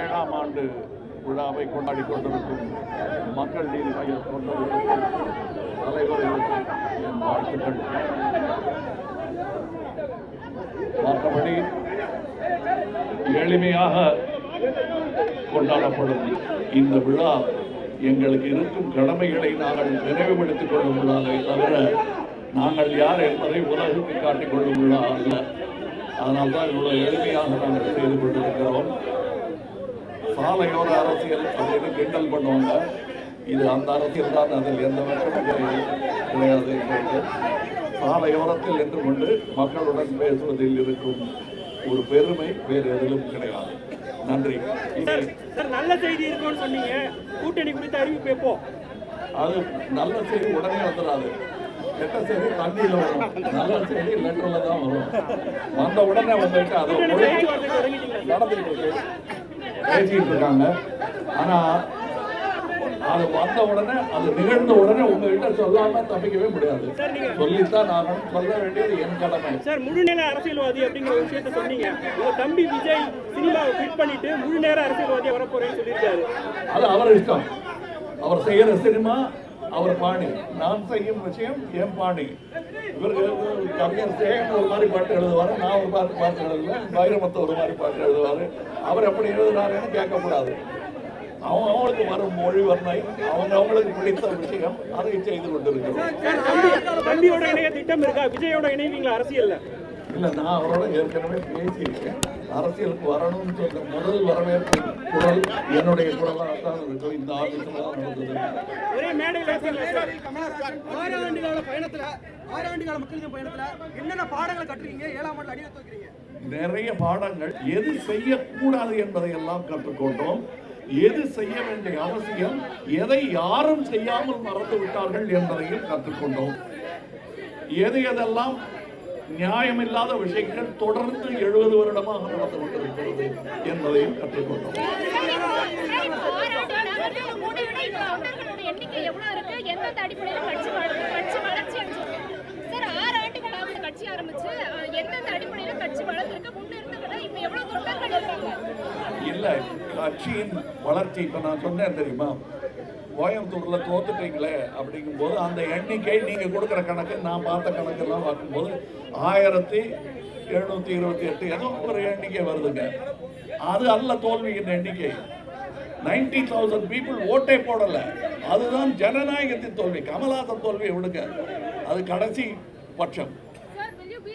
ஏழாம் ஆண்டு விழாவை கொண்டாடி கொண்டிருக்கும் மக்கள் நீதி மைய தொண்டர்களுக்கும் தலைவர்களுக்கும் என் வாழ்த்துக்கள். மற்றபடி எளிமையாக கொண்டாடப்படும் இந்த விழா எங்களுக்கு இருக்கும் கடமைகளை நாங்கள் நினைவுபடுத்திக் கொள்ளும் விழாவை தவிர நாங்கள் யார் என்பதை உலகுக்கு காட்டிக் கொள்ளும் விழா அல்ல அதனால் தான் இவ்வளவு எளிமையாக நாங்கள் செய்து கொண்டிருக்கிறோம். சாலையோர அரசியல் அப்படின்னு கிண்டல் பண்ணுவாங்க? இது அந்த அரசியல் தான் அதில் எந்த வெற்றமும் கிடையாது சாலையோரத்தில் நின்று கொண்டு மக்களுடன் பேசுவதில் இருக்கும் ஒரு பெருமை வேறு எதிலும் கிடையாது. நன்றி. நல்ல செய்தி இருக்கும்னு சொன்னீங்க. கூட்டணி குறித்த அறிவிப்பு எப்போ? அது நல்ல செய்தி உடனே வந்துடாது. கெட்ட செய்தி தண்ணியில் வரும். நல்ல செய்தி லெட்டர்ல தான் வரும். வந்த உடனே வந்துட்டு அதை? நடந்துட்டு இருக்கு. பேசிட்டு இருக்காங்க ஆனா அது வந்த உடனே அது நிகழ்ந்த உடனே உங்ககிட்ட சொல்லாம தப்பிக்கவே முடியாது. சொல்லித்தான் நான் சொல்ல வேண்டியது என் கடமை. சார் முழு நேர அரசியல்வாதி அப்படிங்கிற விஷயத்த சொன்னீங்க. உங்க தம்பி விஜய் சினிமாவை குவிட் பண்ணிட்டு முழு நேர அரசியல்வாதியா வரப்போறேன்னு சொல்லியிருக்காரு. அது அவர் இஷ்டம் அவர் செய்யற சினிமா அவர் பாணி நான் செய்யும் விஷயம் என் பாணி இவருக்கு கவிஞர் சேகன் ஒரு மாதிரி பாட்டு எழுதுவாரு நான் ஒரு பாட்டு பாட்டு எழுதுவேன் வைரமத்த ஒரு மாதிரி பாட்டு எழுதுவாரு. அவர் எப்படி எழுதுனாருன்னு கேட்கக்கூடாது. அவங்க அவங்களுக்கு வரும் மொழி வர்ணை அவங்க அவங்களுக்கு பிடித்த விஷயம் அதை செய்து கொண்டிருக்கிறோம். தம்பியோட இணைய திட்டம் இருக்கா? விஜயோட இணைவீங்களா? அரசியல்ல? இல்லை நான் அவரோட ஏற்கனவே பேசியிருக்கேன். அரசியலுக்கு வரணும்னு சொல்ற முதல் வரவேற்பு குரல் என்னுடைய குரலாக தான் இருக்கும் இந்த ஆபீஸில் தான் நடந்தது. நிறைய பாடங்கள். எது செய்யக்கூடாது என்பதை எல்லாம் கற்றுக்கொண்டோம். எது செய்ய வேண்டிய அவசியம் எதை யாரும் செய்யாமல் மறந்து விட்டார்கள் என்பதையும் கற்றுக்கொண்டோம். எது எதெல்லாம் நியாயமில்லாத விஷயங்கள் தொடர்ந்து எழுபது வருடமாக நடந்து கொண்டிருக்கிறது என்பதையும் கற்றுக்கொண்டோம். இல்ல கட்சியின் வளர்ச்சி இப்ப நான் சொன்னேன் தெரியுமா? கோயம்புத்தூர்ல தோத்துட்டீங்களே அப்படிங்கும்போது அந்த எண்ணிக்கை நீங்க கொடுக்குற கணக்கு நான் பார்த்த கணக்கெல்லாம் பார்க்கும்போது ஆயிரத்தி எழுநூத்தி இருபத்தி எட்டு ஏதோ ஒரு எண்ணிக்கை வருதுங்க. அது அல்ல தோல்வியின் எண்ணிக்கை. நைன்டி தௌசண்ட் பீப்புள் ஓட்டே போடல. அதுதான் ஜனநாயகத்தின் தோல்வி கமலஹாசன் தோல்வியை விடுங்க. அது கடைசி பட்சம். Will you be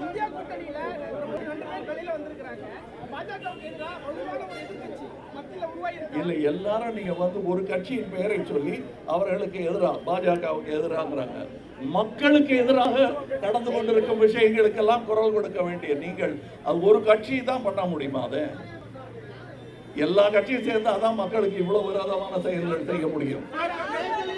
India கூட்டணியில வெளியில வந்திருக்கிறாங்க. பாஜகவுக்கு எதிராக வலுவான ஒரு எதிர்க்கட்சி மத்தியில் உருவாகி இல்லை எல்லாரும் நீங்க வந்து ஒரு கட்சியின் பெயரை சொல்லி அவர்களுக்கு எதிராக பாஜகவுக்கு எதிராங்கிறாங்க. மக்களுக்கு எதிராக நடந்து கொண்டிருக்கும் விஷயங்களுக்கெல்லாம் குரல் கொடுக்க வேண்டிய நீங்கள் அது ஒரு கட்சி தான் பண்ண முடியுமா அதை? எல்லா கட்சியும் சேர்ந்து அதான் மக்களுக்கு இவ்வளவு விரோதமான செயல்கள் செய்ய முடியும்.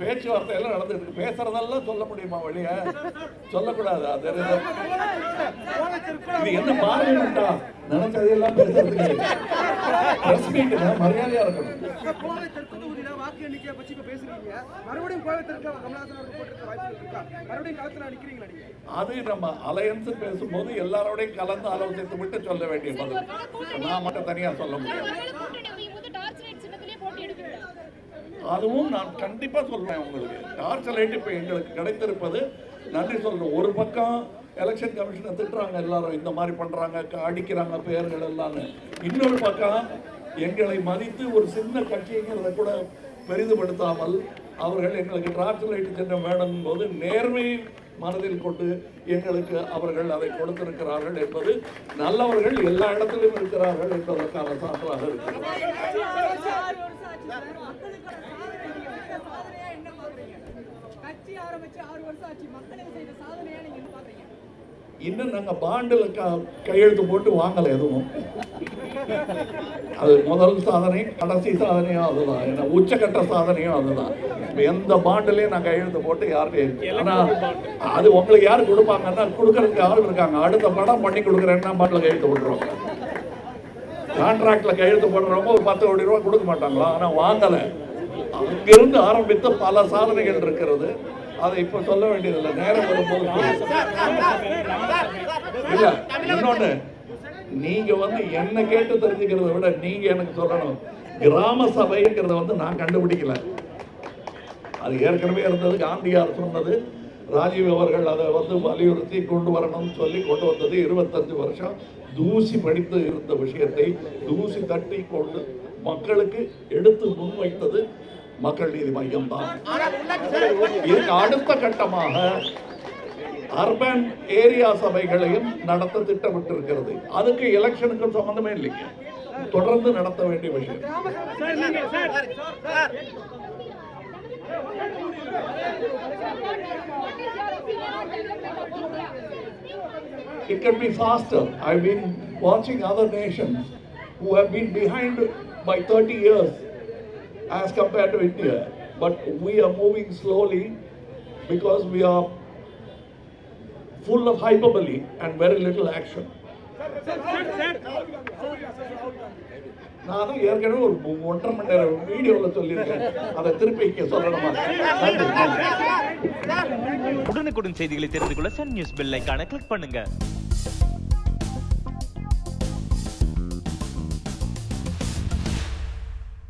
பேச்சுவார்த்தை எல்லாம் நடந்துட்டு. பேசுறதெல்லாம் சொல்ல முடியுமா வெளிய சொல்லக்கூடாது? அது என்ன- இது என்ன பார்லிமெண்டா? நினைச்சதெல்லாம் பேசுறதுக்கு பிரஸ் மரியாதையா இருக்கணும். கோவை தெற்கு தொகுதியில வாக்கு எண்ணிக்கையை பற்றி இப்ப பேசுறீங்க. மறுபடியும் கோவை தெற்குல கமலஹாசன் அவர்கள் போட்டிருக்க வாய்ப்பு இருக்கா? மறுபடியும் களத்துல நிக்கிறீங்களா நீங்க? அது நம்ம அலையன்ஸ் பேசும்போது எல்லாரோடையும் கலந்து ஆலோசித்து விட்டு சொல்ல வேண்டிய பதில். நான் மட்டும் தனியா சொல்ல முடியாது ஒருவேளை கூட்டணி அமையும் போது டார்ச் லைட் சின்னத்திலே போட்டி எடுப்பீங்களா அதுவும் நான் கண்டிப்பாக சொல்கிறேன் உங்களுக்கு. டார்ச் லைட் இப்போ எங்களுக்கு கிடைத்திருப்பது நன்றி சொல்கிறேன் ஒரு பக்கம் எலெக்ஷன் கமிஷனை திட்டுறாங்க எல்லாரும் இந்த மாதிரி பண்ணுறாங்க க- அடிக்கிறாங்க பெயர்கள் எல்லாம் இன்னொரு பக்கம் எங்களை மதித்து ஒரு சின்ன கட்சிங்கிறத கூட பெரிதுபடுத்தாமல் அவர்கள் எங்களுக்கு டார்ச் லைட் சின்னம் வேணும் போது நேர்மையை மனதில் கொண்டு எங்களுக்கு அவர்கள் அதை கொடுத்திருக்கிறார்கள் என்பது நல்லவர்கள் எல்லா இடத்திலும் இருக்கிறார்கள் என்பதற்கான சான்றாக இருக்கிறது. கட்சி ஆரம்பிச்சு ஆறு வருஷம் ஆச்சு. மக்களுக்கு செய்த சாதனையா நீங்க என்ன பாக்குறீங்க? இன்னும் நாங்கள் பாண்டில் க கையெழுத்து போட்டு வாங்கலை எதுவும். அது முதல் சாதனை கடைசி சாதனையும் அதுதான். என்ன உச்சக்கட்ட சாதனையும் அதுதான். எந்த பாண்டிலையும் நான் கையெழுத்து போட்டு யாருக்கும் ஆனால் அது உங்களுக்கு யார் கொடுப்பாங்கன்னா கொடுக்கறதுக்கு ஆள் இருக்காங்க. அடுத்த படம் பண்ணி கொடுக்குறேன்னா பாட்டில் கையெழுத்து போட்டுருவாங்க கான்ட்ராக்ட்ல கையெழுத்து போடுறவங்க ஒரு பத்து கோடி ரூபாய் கொடுக்க மாட்டாங்களா? ஆனால் வாங்கலை. அங்கிருந்து ஆரம்பித்த பல சாதனைகள் இருக்கிறது அதை இப்ப சொல்ல வேண்டியதில்லை நேரம் வரும்போது இல்ல இன்னொன்னு நீங்க வந்து என்ன கேட்டு தெரிஞ்சுக்கிறத விட நீங்க எனக்கு சொல்லணும் கிராம சபைங்கிறத வந்து நான் கண்டுபிடிக்கல அது ஏற்கனவே இருந்தது காந்தியார் சொன்னது ராஜீவ் அவர்கள் அதை வந்து வலியுறுத்தி கொண்டு வரணும்னு சொல்லி கொண்டு வந்தது இருபத்தஞ்சு வருஷம் தூசி படித்து இருந்த விஷயத்தை தூசி தட்டி கொண்டு மக்களுக்கு எடுத்து முன்வைத்தது மக்கள் நீதி மையம் தான் இதுக்கு அடுத்த கட்டமாக அர்பன் ஏரியா சபைகளையும் நடத்த திட்டமிட்டிருக்கிறது. அதுக்கு எலெக்ஷனுக்கு சம்பந்தமே இல்லைங்க. தொடர்ந்து நடத்த வேண்டிய விஷயம். It can be faster. I've been watching other nations who have been behind by 30 years. As compared to India. But we are moving slowly because we are full of hyperbole and very little action. Sir நான் தான் ஏற்கனவே ஒரு ஒன்றரை மணி நேரம் வீடியோவில் சொல்லியிருக்கேன் அதை திருப்பி சொல்லணுமா உடனுக்குடன் செய்திகளை தெரிந்து கொள்ள சன் நியூஸ் பெல் ஐக்கான கிளிக் பண்ணுங்க